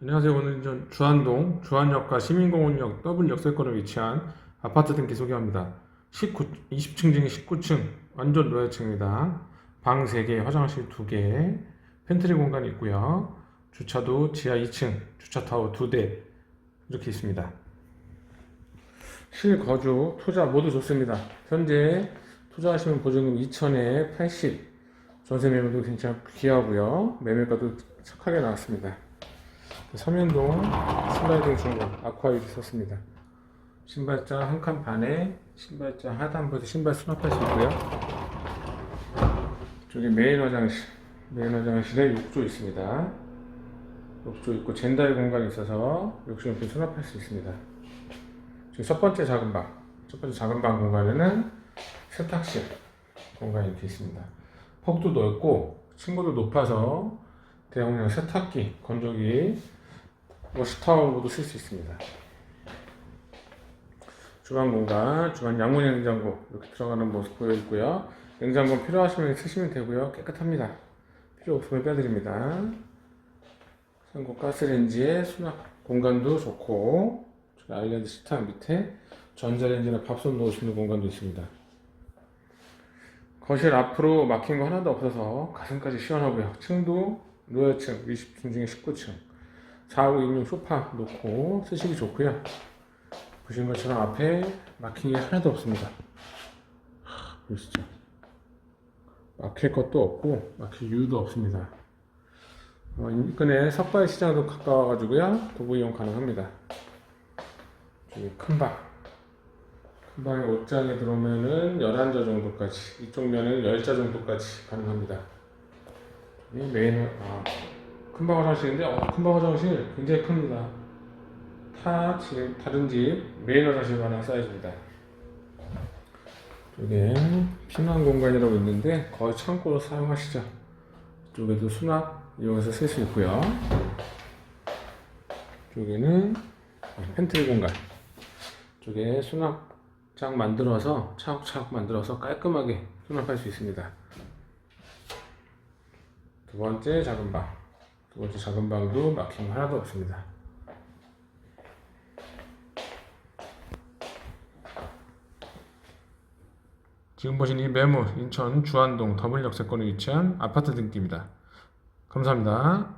안녕하세요. 오늘 전 주안동 주안역과 시민공원역 더블 역세권에 위치한 아파트 등기 소개합니다. 19, 20층 중에 19층 완전 노예층입니다. 방 3개, 화장실 2개, 팬트리 공간이 있고요. 주차도 지하 2층, 주차 타워 2대 이렇게 있습니다. 실거주, 투자 모두 좋습니다. 현재 투자하시면 보증금 2천에 80, 전세 매매도 괜찮고 귀하고요. 매매가도 착하게 나왔습니다. 서면동 슬라이딩 중간 아쿠아유리 썼습니다. 신발장 한칸 반에 신발장 하단부에서 신발 수납할 수 있고요. 저기 메인 화장실, 메인 화장실에 욕조 있습니다. 욕조 있고 젠다이 공간이 있어서 욕실용품 수납할 수 있습니다. 지금 첫 번째 작은 방, 첫 번째 작은 방 공간에는 세탁실 공간이 이렇게 있습니다. 폭도 넓고 층고도 높아서 대용량 세탁기, 건조기, 워시타워로도 쓸 수 있습니다. 주방 공간, 주방 양문 냉장고 이렇게 들어가는 모습 보여 있고요. 냉장고 필요하시면 쓰시면 되고요. 깨끗합니다. 필요 없으면 빼드립니다. 상고 가스레인지에 수납 공간도 좋고 아일랜드 식탁 밑에 전자레인지나 밥솥 넣을 수 있는 공간도 있습니다. 거실 앞으로 막힌 거 하나도 없어서 가슴까지 시원하고요. 층도 로열층 20층 중에 19층 4, 5, 6 소파 놓고 쓰시기 좋고요. 보시는 것처럼 앞에 게 하나도 없습니다. 하, 보시죠. 막힐 것도 없고 막힐 이유도 없습니다. 어, 인근에 석발 시장도 가까워가지고요. 도보 이용 가능합니다. 저기 큰 방. 큰 방에 옷장에 들어오면은 11자 정도까지, 이쪽 면은 10자 정도까지 가능합니다. 이 메인, 아, 큰방 화장실인데, 어, 큰방 화장실 굉장히 큽니다. 타, 지금 다른 집 메인 화장실만한 사이즈입니다. 이게 피난 공간이라고 있는데, 거의 창고로 사용하시죠. 이쪽에도 수납 이용해서 쓸 수 있고요. 여기는 팬트리 공간. 쪽에 수납장 만들어서 차곡차곡 만들어서 깔끔하게 수납할 수 있습니다. 두 번째 작은 방. 두 번째 작은 방도 막힘 하나도 없습니다. 지금 보신 이 매물 인천 주안동 더블 역세권에 위치한 아파트 등기입니다. 감사합니다.